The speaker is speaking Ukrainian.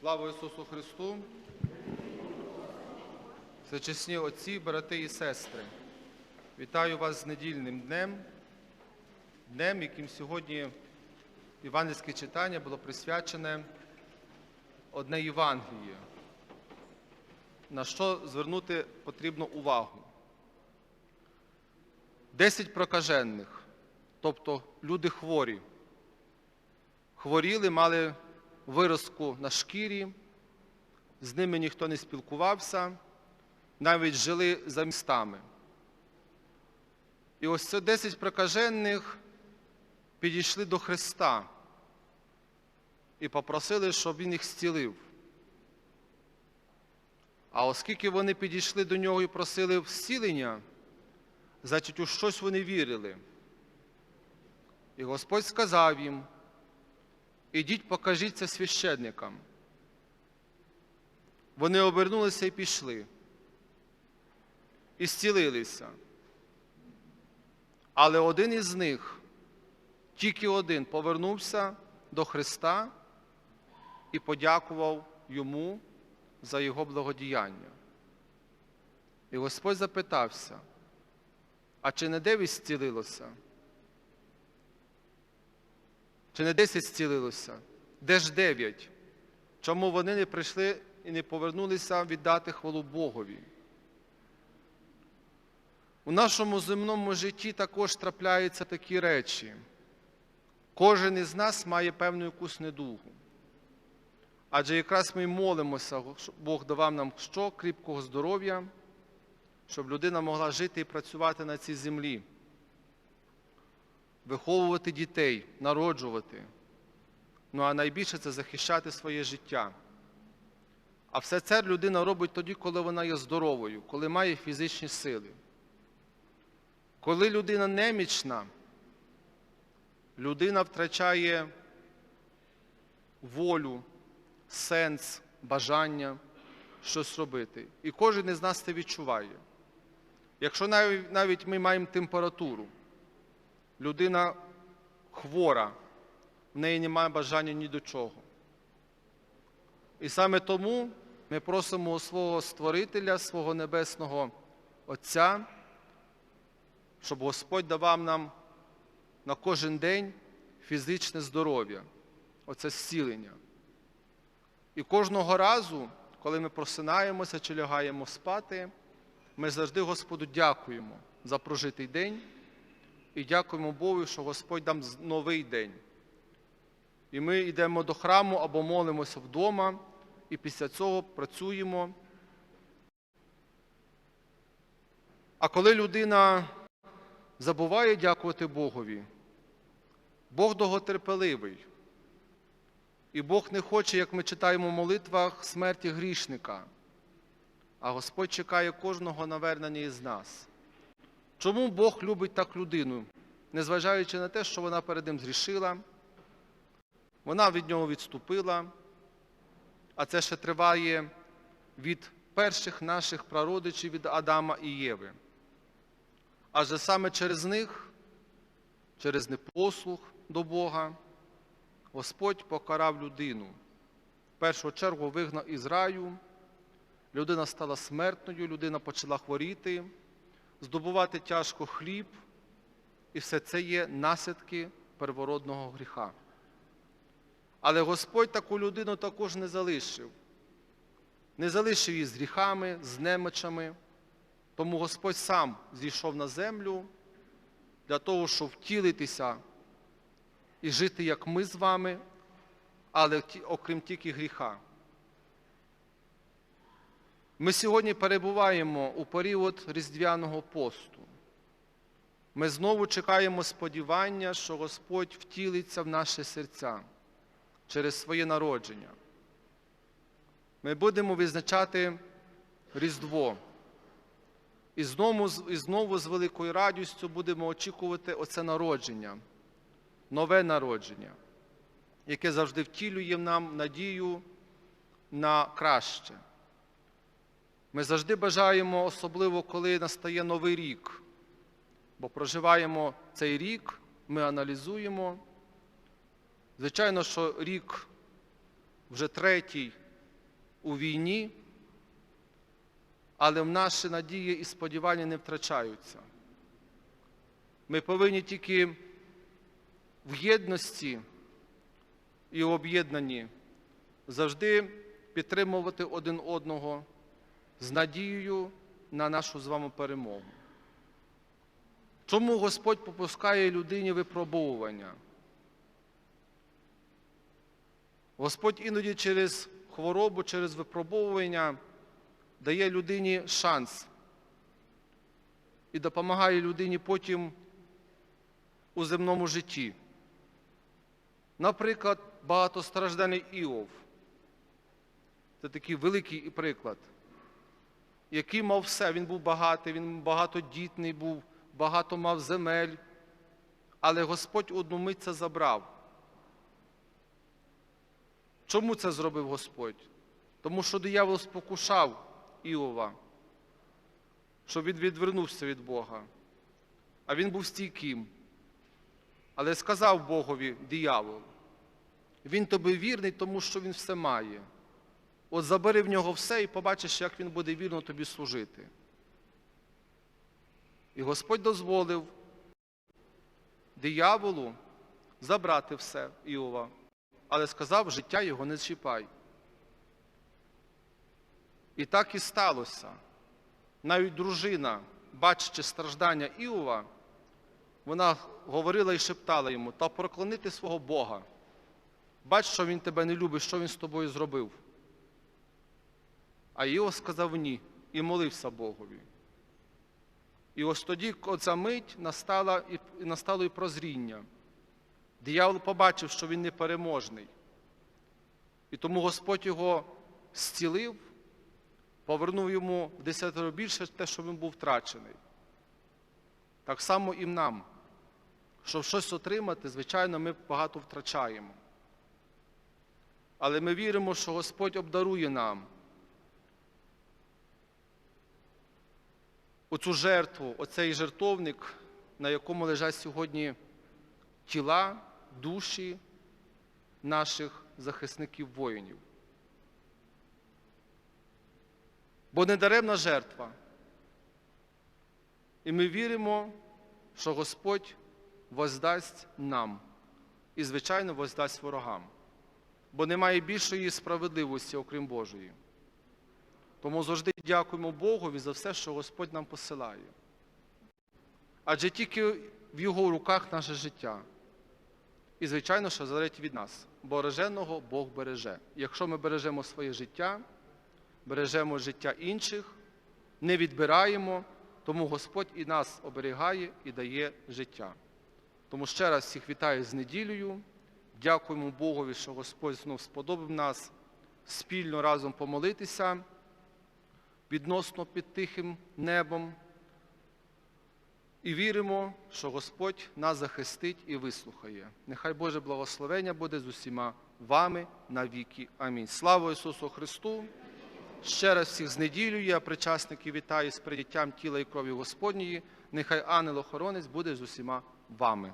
Слава Ісусу Христу! Всечесні отці, брати і сестри, вітаю вас з недільним днем, днем, яким сьогодні євангельське читання було присвячене одне Євангеліє, на що звернути потрібно увагу. Десять прокажених, тобто люди хворі, хворіли, мали виразку на шкірі, з ними ніхто не спілкувався, навіть жили за містами. І ось це 10 прокажених підійшли до Христа і попросили, щоб Він їх зцілив. А оскільки вони підійшли до нього і просили зцілення, значить у щось вони вірили. І Господь сказав їм, ідіть покажіться священникам. Вони обернулися і пішли. І зцілилися. Але один із них, тільки один, повернувся до Христа і подякував йому за його благодіяння. І Господь запитався, а чи не дев'ять зцілилося? Чи не десять зцілилося? Де ж дев'ять? Чому вони не прийшли і не повернулися віддати хвалу Богові? У нашому земному житті також трапляються такі речі. Кожен із нас має певну якусь недугу. Адже якраз ми молимося, Бог давав нам що кріпкого здоров'я, щоб людина могла жити і працювати на цій землі, виховувати дітей, народжувати. Ну а найбільше це захищати своє життя. А все це людина робить тоді, коли вона є здоровою, коли має фізичні сили. Коли людина немічна, людина втрачає волю, сенс, бажання щось робити. І кожен із нас це відчуває. Якщо навіть, ми маємо температуру, людина хвора, в неї немає бажання ні до чого. І саме тому ми просимо свого Створителя, свого Небесного Отця, щоб Господь давав нам на кожен день фізичне здоров'я, оце зцілення. І кожного разу, коли ми просинаємося чи лягаємо спати, ми завжди Господу дякуємо за прожитий день і дякуємо Богу, що Господь дам новий день. І ми йдемо до храму або молимося вдома, і після цього працюємо. А коли людина забуває дякувати Богові, Бог довготерпеливий. І Бог не хоче, як ми читаємо в молитвах, смерті грішника. А Господь чекає кожного навернення із нас. Чому Бог любить так людину, незважаючи на те, що вона перед ним зрішила, вона від нього відступила, а це ще триває від перших наших прародичів від Адама і Єви. Адже саме через них, через непослух до Бога, Господь покарав людину. В першу чергу вигнав із раю, людина стала смертною, людина почала хворіти, здобувати тяжко хліб, і все це є наслідки первородного гріха. Але Господь таку людину також не залишив. Не залишив її з гріхами, з немочами. Тому Господь сам зійшов на землю для того, щоб втілитися і жити, як ми з вами, але окрім тільки гріха. Ми сьогодні перебуваємо у період Різдвяного посту. Ми знову чекаємо сподівання, що Господь втілиться в наші серця через своє народження. Ми будемо відзначати Різдво. І знову, і знову з великою радістю будемо очікувати оце народження, нове народження, яке завжди втілює нам надію на краще. Ми завжди бажаємо, особливо коли настає новий рік, бо проживаємо цей рік, ми аналізуємо. Звичайно, що рік вже третій у війні, але в наші надії і сподівання не втрачаються. Ми повинні тільки в єдності і об'єднанні завжди підтримувати один одного з надією на нашу з вами перемогу. Чому Господь попускає людині випробовування? Господь іноді через хворобу, через випробовування дає людині шанс і допомагає людині потім у земному житті. Наприклад, багатостражданий Іов. Це такий великий приклад, який мав все. Він був багатий, він багатодітний був, багато мав земель, але Господь одну мить це забрав. Чому це зробив Господь? Тому що диявол спокушав Іова, щоб він відвернувся від Бога. А він був стійким. Але сказав Богові диявол, він тобі вірний, тому що він все має. От забери в нього все і побачиш, як він буде вірно тобі служити. І Господь дозволив дияволу забрати все Іова, але сказав, життя його не чіпай. І так і сталося. Навіть дружина, бачачи страждання Іова, вона говорила і шептала йому, та проклонити свого Бога. Бач, що він тебе не любить, що він з тобою зробив. А Іов сказав ні і молився Богові. І ось тоді оця мить настала і, настало і прозріння. Диявол побачив, що він непереможний. І тому Господь його зцілив, повернув йому в десятеро більше те, що він був втрачений. Так само і нам. Щоб щось отримати, звичайно, ми багато втрачаємо. Але ми віримо, що Господь обдарує нам оцю жертву, оцей жертовник, на якому лежать сьогодні тіла, душі наших захисників воїнів. Бо недаремна жертва. І ми віримо, що Господь воздасть нам і, звичайно, воздасть ворогам, бо немає більшої справедливості, окрім Божої. Тому завжди дякуємо Богові за все, що Господь нам посилає. Адже тільки в Його руках наше життя. І, звичайно, що залежить від нас. Береженого Бог береже. Якщо ми бережемо своє життя, бережемо життя інших, не відбираємо, тому Господь і нас оберігає і дає життя. Тому ще раз всіх вітаю з неділею. Дякуємо Богові, що Господь знов сподобав нас спільно разом помолитися відносно під тихим небом. І віримо, що Господь нас захистить і вислухає. Нехай Боже благословення буде з усіма вами навіки. Амінь. Слава Ісусу Христу! Ще раз всіх з неділею я причасників вітаю з прийняттям тіла і крові Господньої. Нехай ангел-охоронець буде з усіма вами.